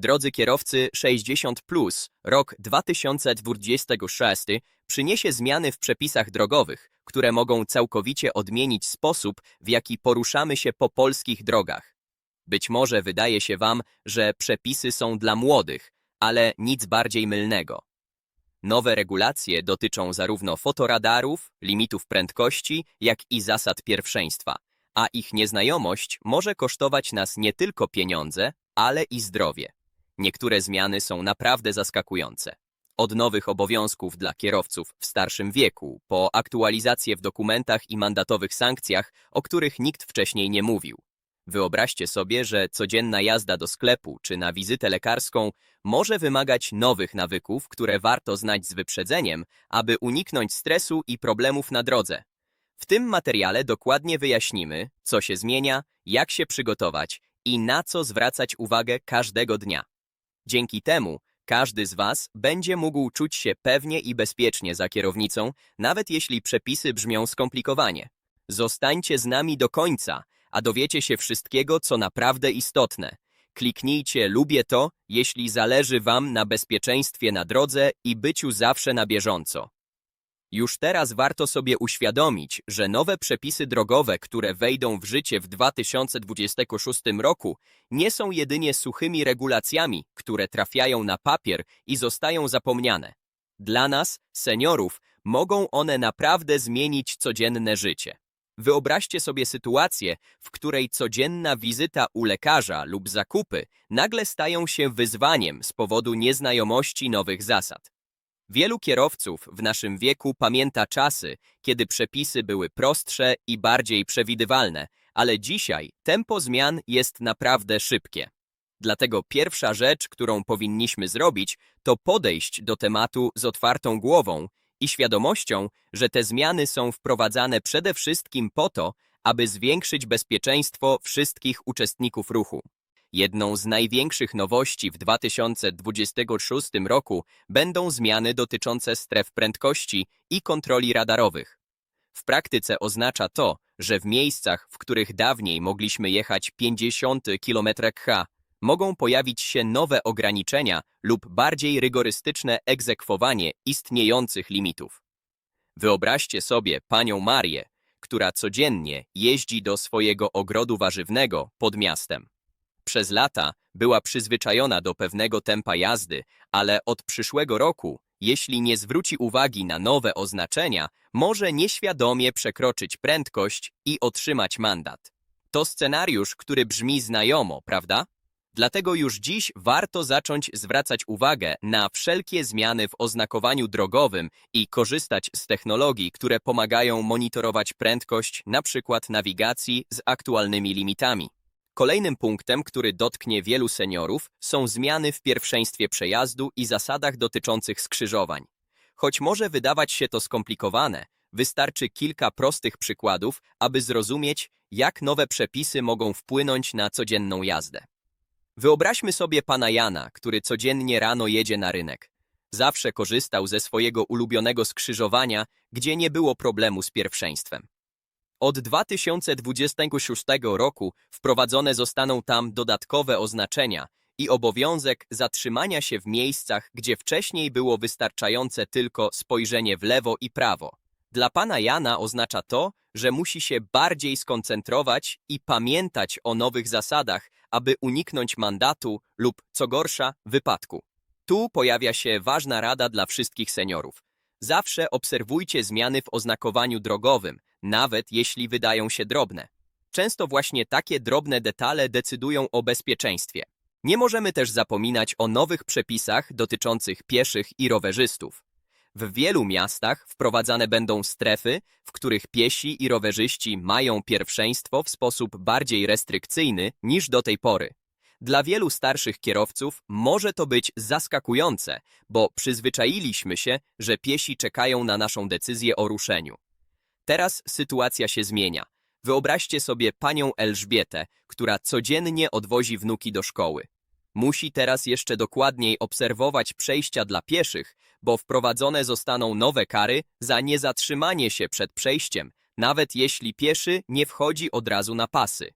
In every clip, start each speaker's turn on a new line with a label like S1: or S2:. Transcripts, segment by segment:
S1: Drodzy kierowcy 60, rok 2026 przyniesie zmiany w przepisach drogowych, które mogą całkowicie odmienić sposób, w jaki poruszamy się po polskich drogach. Być może wydaje się Wam, że przepisy są dla młodych, ale nic bardziej mylnego. Nowe regulacje dotyczą zarówno fotoradarów, limitów prędkości, jak i zasad pierwszeństwa, a ich nieznajomość może kosztować nas nie tylko pieniądze, ale i zdrowie. Niektóre zmiany są naprawdę zaskakujące. Od nowych obowiązków dla kierowców w starszym wieku, po aktualizacje w dokumentach i mandatowych sankcjach, o których nikt wcześniej nie mówił. Wyobraźcie sobie, że codzienna jazda do sklepu czy na wizytę lekarską może wymagać nowych nawyków, które warto znać z wyprzedzeniem, aby uniknąć stresu i problemów na drodze. W tym materiale dokładnie wyjaśnimy, co się zmienia, jak się przygotować i na co zwracać uwagę każdego dnia. Dzięki temu każdy z Was będzie mógł czuć się pewnie i bezpiecznie za kierownicą, nawet jeśli przepisy brzmią skomplikowanie. Zostańcie z nami do końca, a dowiecie się wszystkiego, co naprawdę istotne. Kliknijcie lubię to, jeśli zależy Wam na bezpieczeństwie na drodze i byciu zawsze na bieżąco. Już teraz warto sobie uświadomić, że nowe przepisy drogowe, które wejdą w życie w 2026 roku, nie są jedynie suchymi regulacjami, które trafiają na papier i zostają zapomniane. Dla nas, seniorów, mogą one naprawdę zmienić codzienne życie. Wyobraźcie sobie sytuację, w której codzienna wizyta u lekarza lub zakupy nagle stają się wyzwaniem z powodu nieznajomości nowych zasad. Wielu kierowców w naszym wieku pamięta czasy, kiedy przepisy były prostsze i bardziej przewidywalne, ale dzisiaj tempo zmian jest naprawdę szybkie. Dlatego pierwsza rzecz, którą powinniśmy zrobić, to podejść do tematu z otwartą głową i świadomością, że te zmiany są wprowadzane przede wszystkim po to, aby zwiększyć bezpieczeństwo wszystkich uczestników ruchu. Jedną z największych nowości w 2026 roku będą zmiany dotyczące stref prędkości i kontroli radarowych. W praktyce oznacza to, że w miejscach, w których dawniej mogliśmy jechać 50 km/h, mogą pojawić się nowe ograniczenia lub bardziej rygorystyczne egzekwowanie istniejących limitów. Wyobraźcie sobie panią Marię, która codziennie jeździ do swojego ogrodu warzywnego pod miastem. Przez lata była przyzwyczajona do pewnego tempa jazdy, ale od przyszłego roku, jeśli nie zwróci uwagi na nowe oznaczenia, może nieświadomie przekroczyć prędkość i otrzymać mandat. To scenariusz, który brzmi znajomo, prawda? Dlatego już dziś warto zacząć zwracać uwagę na wszelkie zmiany w oznakowaniu drogowym i korzystać z technologii, które pomagają monitorować prędkość, np. nawigacji z aktualnymi limitami. Kolejnym punktem, który dotknie wielu seniorów, są zmiany w pierwszeństwie przejazdu i zasadach dotyczących skrzyżowań. Choć może wydawać się to skomplikowane, wystarczy kilka prostych przykładów, aby zrozumieć, jak nowe przepisy mogą wpłynąć na codzienną jazdę. Wyobraźmy sobie pana Jana, który codziennie rano jedzie na rynek. Zawsze korzystał ze swojego ulubionego skrzyżowania, gdzie nie było problemu z pierwszeństwem. Od 2026 roku wprowadzone zostaną tam dodatkowe oznaczenia i obowiązek zatrzymania się w miejscach, gdzie wcześniej było wystarczające tylko spojrzenie w lewo i prawo. Dla pana Jana oznacza to, że musi się bardziej skoncentrować i pamiętać o nowych zasadach, aby uniknąć mandatu lub, co gorsza, wypadku. Tu pojawia się ważna rada dla wszystkich seniorów. Zawsze obserwujcie zmiany w oznakowaniu drogowym, nawet jeśli wydają się drobne. Często właśnie takie drobne detale decydują o bezpieczeństwie. Nie możemy też zapominać o nowych przepisach dotyczących pieszych i rowerzystów. W wielu miastach wprowadzane będą strefy, w których piesi i rowerzyści mają pierwszeństwo w sposób bardziej restrykcyjny niż do tej pory. Dla wielu starszych kierowców może to być zaskakujące, bo przyzwyczailiśmy się, że piesi czekają na naszą decyzję o ruszeniu. Teraz sytuacja się zmienia. Wyobraźcie sobie panią Elżbietę, która codziennie odwozi wnuki do szkoły. Musi teraz jeszcze dokładniej obserwować przejścia dla pieszych, bo wprowadzone zostaną nowe kary za niezatrzymanie się przed przejściem, nawet jeśli pieszy nie wchodzi od razu na pasy.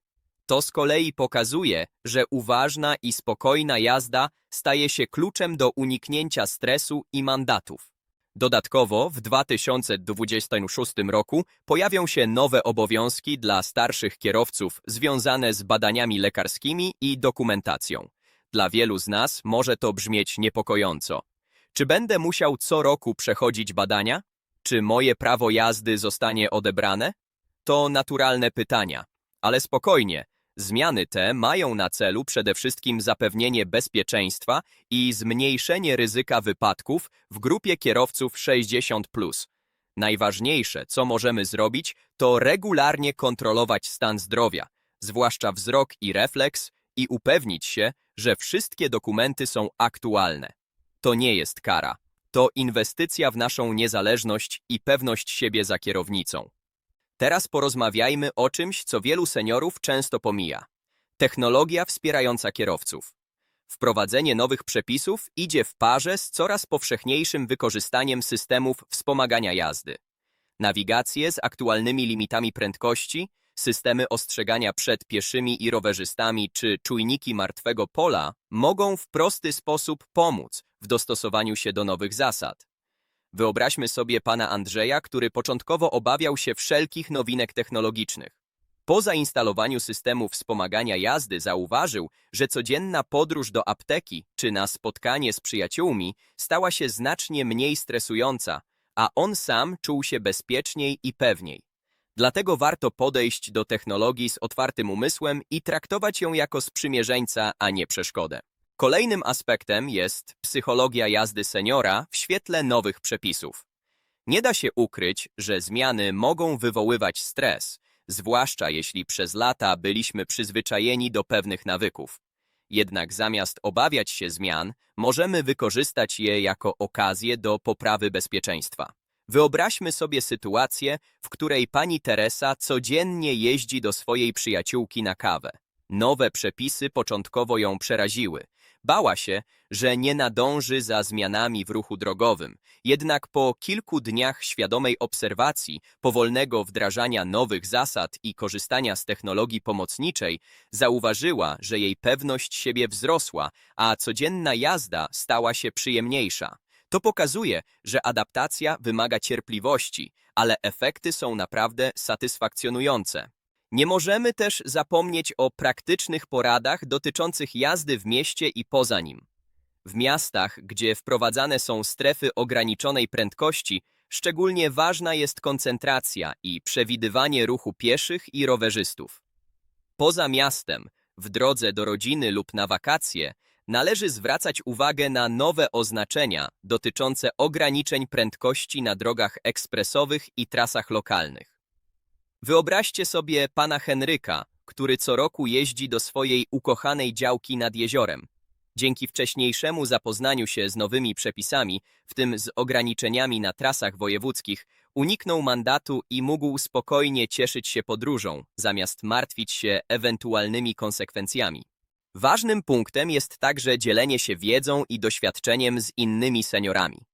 S1: To z kolei pokazuje, że uważna i spokojna jazda staje się kluczem do uniknięcia stresu i mandatów. Dodatkowo w 2026 roku pojawią się nowe obowiązki dla starszych kierowców związane z badaniami lekarskimi i dokumentacją. Dla wielu z nas może to brzmieć niepokojąco. Czy będę musiał co roku przechodzić badania? Czy moje prawo jazdy zostanie odebrane? To naturalne pytania, ale spokojnie. Zmiany te mają na celu przede wszystkim zapewnienie bezpieczeństwa i zmniejszenie ryzyka wypadków w grupie kierowców 60. Najważniejsze, co możemy zrobić, to regularnie kontrolować stan zdrowia, zwłaszcza wzrok i refleks, i upewnić się, że wszystkie dokumenty są aktualne. To nie jest kara. To inwestycja w naszą niezależność i pewność siebie za kierownicą. Teraz porozmawiajmy o czymś, co wielu seniorów często pomija. Technologia wspierająca kierowców. Wprowadzenie nowych przepisów idzie w parze z coraz powszechniejszym wykorzystaniem systemów wspomagania jazdy. Nawigacje z aktualnymi limitami prędkości, systemy ostrzegania przed pieszymi i rowerzystami czy czujniki martwego pola mogą w prosty sposób pomóc w dostosowaniu się do nowych zasad. Wyobraźmy sobie pana Andrzeja, który początkowo obawiał się wszelkich nowinek technologicznych. Po zainstalowaniu systemu wspomagania jazdy zauważył, że codzienna podróż do apteki czy na spotkanie z przyjaciółmi stała się znacznie mniej stresująca, a on sam czuł się bezpieczniej i pewniej. Dlatego warto podejść do technologii z otwartym umysłem i traktować ją jako sprzymierzeńca, a nie przeszkodę. Kolejnym aspektem jest psychologia jazdy seniora w świetle nowych przepisów. Nie da się ukryć, że zmiany mogą wywoływać stres, zwłaszcza jeśli przez lata byliśmy przyzwyczajeni do pewnych nawyków. Jednak zamiast obawiać się zmian, możemy wykorzystać je jako okazję do poprawy bezpieczeństwa. Wyobraźmy sobie sytuację, w której pani Teresa codziennie jeździ do swojej przyjaciółki na kawę. Nowe przepisy początkowo ją przeraziły. Bała się, że nie nadąży za zmianami w ruchu drogowym. Jednak po kilku dniach świadomej obserwacji, powolnego wdrażania nowych zasad i korzystania z technologii pomocniczej, zauważyła, że jej pewność siebie wzrosła, a codzienna jazda stała się przyjemniejsza. To pokazuje, że adaptacja wymaga cierpliwości, ale efekty są naprawdę satysfakcjonujące. Nie możemy też zapomnieć o praktycznych poradach dotyczących jazdy w mieście i poza nim. W miastach, gdzie wprowadzane są strefy ograniczonej prędkości, szczególnie ważna jest koncentracja i przewidywanie ruchu pieszych i rowerzystów. Poza miastem, w drodze do rodziny lub na wakacje, należy zwracać uwagę na nowe oznaczenia dotyczące ograniczeń prędkości na drogach ekspresowych i trasach lokalnych. Wyobraźcie sobie pana Henryka, który co roku jeździ do swojej ukochanej działki nad jeziorem. Dzięki wcześniejszemu zapoznaniu się z nowymi przepisami, w tym z ograniczeniami na trasach wojewódzkich, uniknął mandatu i mógł spokojnie cieszyć się podróżą, zamiast martwić się ewentualnymi konsekwencjami. Ważnym punktem jest także dzielenie się wiedzą i doświadczeniem z innymi seniorami.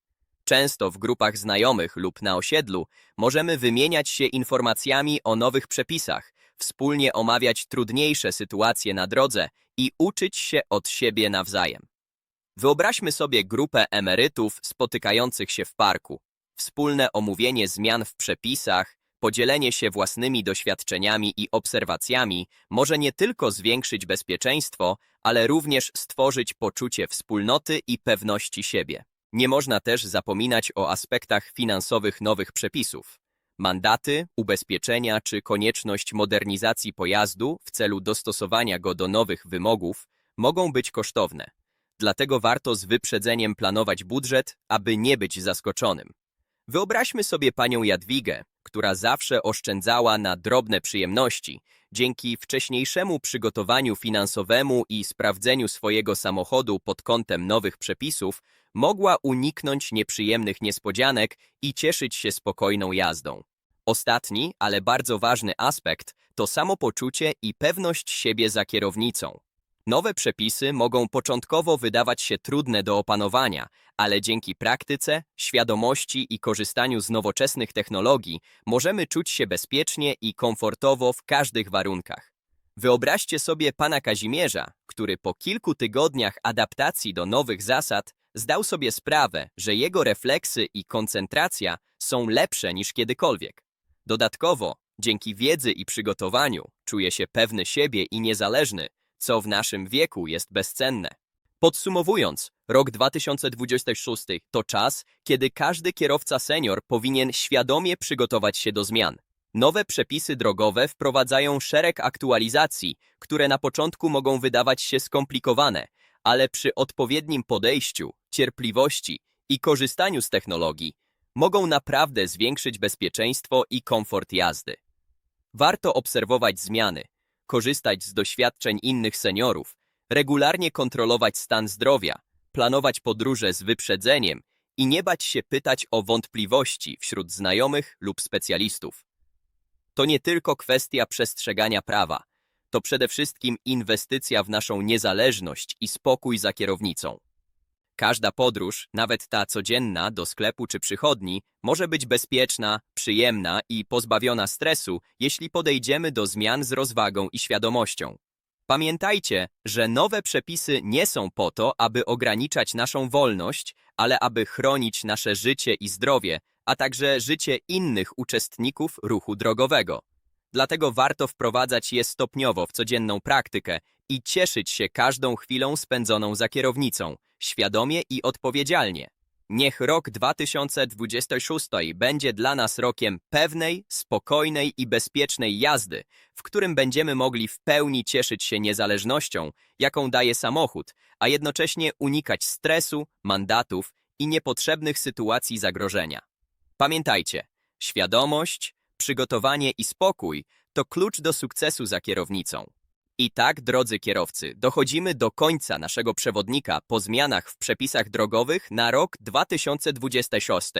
S1: Często w grupach znajomych lub na osiedlu możemy wymieniać się informacjami o nowych przepisach, wspólnie omawiać trudniejsze sytuacje na drodze i uczyć się od siebie nawzajem. Wyobraźmy sobie grupę emerytów spotykających się w parku. Wspólne omówienie zmian w przepisach, podzielenie się własnymi doświadczeniami i obserwacjami może nie tylko zwiększyć bezpieczeństwo, ale również stworzyć poczucie wspólnoty i pewności siebie. Nie można też zapominać o aspektach finansowych nowych przepisów. Mandaty, ubezpieczenia czy konieczność modernizacji pojazdu w celu dostosowania go do nowych wymogów mogą być kosztowne. Dlatego warto z wyprzedzeniem planować budżet, aby nie być zaskoczonym. Wyobraźmy sobie panią Jadwigę, która zawsze oszczędzała na drobne przyjemności. Dzięki wcześniejszemu przygotowaniu finansowemu i sprawdzeniu swojego samochodu pod kątem nowych przepisów, mogła uniknąć nieprzyjemnych niespodzianek i cieszyć się spokojną jazdą. Ostatni, ale bardzo ważny aspekt to samopoczucie i pewność siebie za kierownicą. Nowe przepisy mogą początkowo wydawać się trudne do opanowania, ale dzięki praktyce, świadomości i korzystaniu z nowoczesnych technologii możemy czuć się bezpiecznie i komfortowo w każdych warunkach. Wyobraźcie sobie pana Kazimierza, który po kilku tygodniach adaptacji do nowych zasad zdał sobie sprawę, że jego refleksy i koncentracja są lepsze niż kiedykolwiek. Dodatkowo, dzięki wiedzy i przygotowaniu, czuje się pewny siebie i niezależny, co w naszym wieku jest bezcenne. Podsumowując, rok 2026 to czas, kiedy każdy kierowca senior powinien świadomie przygotować się do zmian. Nowe przepisy drogowe wprowadzają szereg aktualizacji, które na początku mogą wydawać się skomplikowane, ale przy odpowiednim podejściu, cierpliwości i korzystaniu z technologii mogą naprawdę zwiększyć bezpieczeństwo i komfort jazdy. Warto obserwować zmiany, korzystać z doświadczeń innych seniorów, regularnie kontrolować stan zdrowia, planować podróże z wyprzedzeniem i nie bać się pytać o wątpliwości wśród znajomych lub specjalistów. To nie tylko kwestia przestrzegania prawa, to przede wszystkim inwestycja w naszą niezależność i spokój za kierownicą. Każda podróż, nawet ta codzienna do sklepu czy przychodni, może być bezpieczna, przyjemna i pozbawiona stresu, jeśli podejdziemy do zmian z rozwagą i świadomością. Pamiętajcie, że nowe przepisy nie są po to, aby ograniczać naszą wolność, ale aby chronić nasze życie i zdrowie, a także życie innych uczestników ruchu drogowego. Dlatego warto wprowadzać je stopniowo w codzienną praktykę i cieszyć się każdą chwilą spędzoną za kierownicą, świadomie i odpowiedzialnie. Niech rok 2026 będzie dla nas rokiem pewnej, spokojnej i bezpiecznej jazdy, w którym będziemy mogli w pełni cieszyć się niezależnością, jaką daje samochód, a jednocześnie unikać stresu, mandatów i niepotrzebnych sytuacji zagrożenia. Pamiętajcie, świadomość, przygotowanie i spokój to klucz do sukcesu za kierownicą. I tak, drodzy kierowcy, dochodzimy do końca naszego przewodnika po zmianach w przepisach drogowych na rok 2026.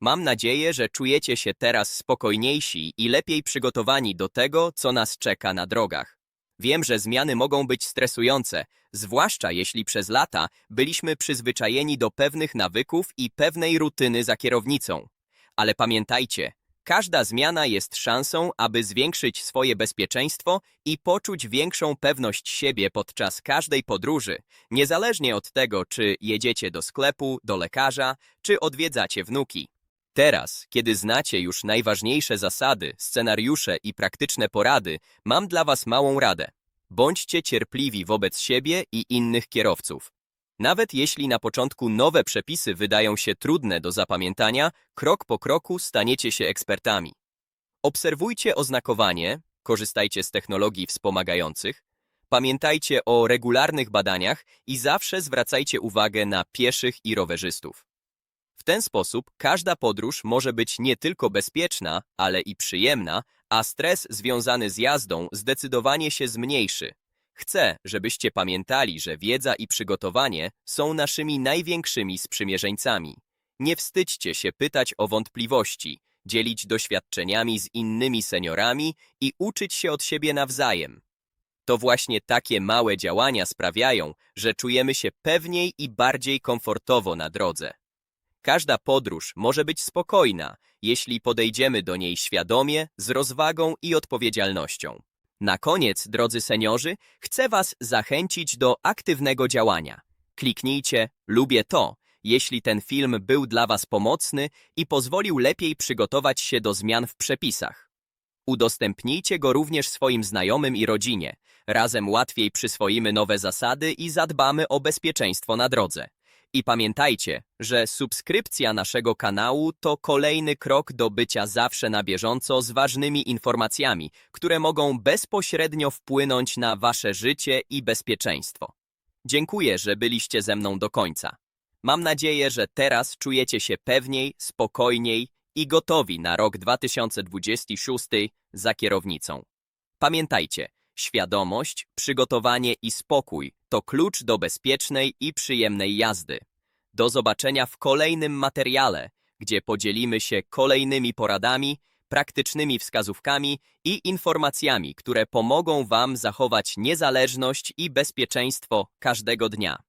S1: Mam nadzieję, że czujecie się teraz spokojniejsi i lepiej przygotowani do tego, co nas czeka na drogach. Wiem, że zmiany mogą być stresujące, zwłaszcza jeśli przez lata byliśmy przyzwyczajeni do pewnych nawyków i pewnej rutyny za kierownicą. Ale pamiętajcie, Każda zmiana jest szansą, aby zwiększyć swoje bezpieczeństwo i poczuć większą pewność siebie podczas każdej podróży, niezależnie od tego, czy jedziecie do sklepu, do lekarza, czy odwiedzacie wnuki. Teraz, kiedy znacie już najważniejsze zasady, scenariusze i praktyczne porady, mam dla Was małą radę. Bądźcie cierpliwi wobec siebie i innych kierowców. Nawet jeśli na początku nowe przepisy wydają się trudne do zapamiętania, krok po kroku staniecie się ekspertami. Obserwujcie oznakowanie, korzystajcie z technologii wspomagających, pamiętajcie o regularnych badaniach i zawsze zwracajcie uwagę na pieszych i rowerzystów. W ten sposób każda podróż może być nie tylko bezpieczna, ale i przyjemna, a stres związany z jazdą zdecydowanie się zmniejszy. Chcę, żebyście pamiętali, że wiedza i przygotowanie są naszymi największymi sprzymierzeńcami. Nie wstydźcie się pytać o wątpliwości, dzielić doświadczeniami z innymi seniorami i uczyć się od siebie nawzajem. To właśnie takie małe działania sprawiają, że czujemy się pewniej i bardziej komfortowo na drodze. Każda podróż może być spokojna, jeśli podejdziemy do niej świadomie, z rozwagą i odpowiedzialnością. Na koniec, drodzy seniorzy, chcę Was zachęcić do aktywnego działania. Kliknijcie Lubię to, jeśli ten film był dla Was pomocny i pozwolił lepiej przygotować się do zmian w przepisach. Udostępnijcie go również swoim znajomym i rodzinie. Razem łatwiej przyswoimy nowe zasady i zadbamy o bezpieczeństwo na drodze. I pamiętajcie, że subskrypcja naszego kanału to kolejny krok do bycia zawsze na bieżąco z ważnymi informacjami, które mogą bezpośrednio wpłynąć na Wasze życie i bezpieczeństwo. Dziękuję, że byliście ze mną do końca. Mam nadzieję, że teraz czujecie się pewniej, spokojniej i gotowi na rok 2026 za kierownicą. Pamiętajcie, Świadomość, przygotowanie i spokój to klucz do bezpiecznej i przyjemnej jazdy. Do zobaczenia w kolejnym materiale, gdzie podzielimy się kolejnymi poradami, praktycznymi wskazówkami i informacjami, które pomogą Wam zachować niezależność i bezpieczeństwo każdego dnia.